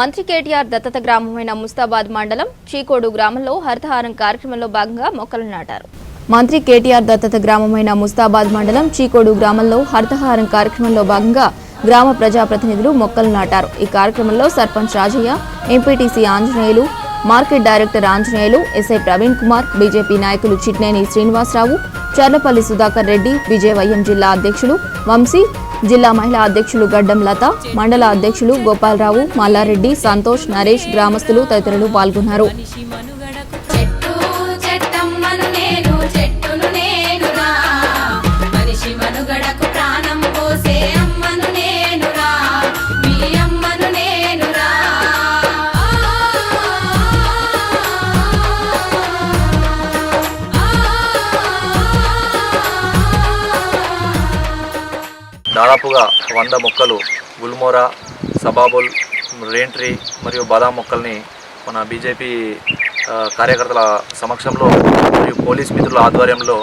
మంత్రి కేటీఆర్ దత్తత గ్రామమైన ముస్తాబాద్ మండలం చీకోడు గ్రామంలో హరితహారం కార్యక్రమంలో భాగంగా మొక్కలు నాటారు. మంత్రి కేటీఆర్ దత్తత గ్రామమైన ముస్తాబాద్ మండలం చీకోడు గ్రామంలో హరితహారం కార్యక్రమంలో భాగంగా గ్రామ ప్రజాప్రతినిధులు మొక్కలు నాటారు. ఈ కార్యక్రమంలో sarpanch Rajaiah MPTC Anjaneyulu market director Anjaneyulu SI Praveen Kumar BJP నాయకులు చిట్నేని శ్రీనివాసరావు చర్లపల్లి సుధాకర్ రెడ్డి విజయవైఎం జిల్లా అధ్యక్షులు వంశీ జిల్లా మహిళా అధ్యక్షులు గడ్డం లత మండల అధ్యక్షులు గోపాలరావు మల్లారెడ్డి సంతోష్ నరేష్ గ్రామస్తులు తదితరులు పాల్గొన్నారు. దాదాపుగా వంద మొక్కలు గుల్మోరా సబాబుల్ రేంట్రీ మరియు బాదాం మొక్కల్ని మన బీజేపీ కార్యకర్తల సమక్షంలో మరియు పోలీస్ మిత్రుల ఆధ్వర్యంలో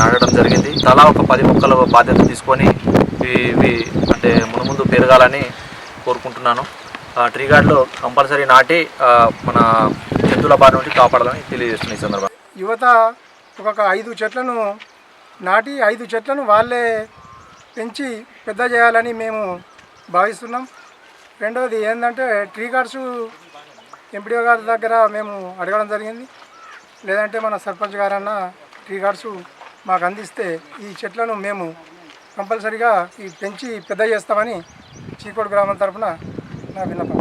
నాటడం జరిగింది. తలా ఒక పది మొక్కల బాధ్యత తీసుకొని ఇవి అంటే మునుముందు పెరగాలని కోరుకుంటున్నాను. ఆ, ట్రీ గార్డ్లో కంపల్సరీ నాటి మన జంతువుల బారి నుండి కాపాడాలని తెలియజేస్తున్నాయి ఈ సందర్భంగా. యువత ఒక ఐదు చెట్లను నాటి ఐదు చెట్లను వాళ్ళే పెంచి పెద్ద చేయాలని మేము భావిస్తున్నాం. రెండవది ఏంటంటే ట్రీ గార్డ్స్ ఎంపీడీఓ గారి దగ్గర మేము అడగడం జరిగింది. లేదంటే మన సర్పంచ్ గారన్న ట్రీ గార్డ్స్ మాకు అందిస్తే ఈ చెట్లను మేము కంపల్సరిగా ఈ పెంచి పెద్ద చేస్తామని చీకోడు గ్రామం తరఫున నా విన్నపం.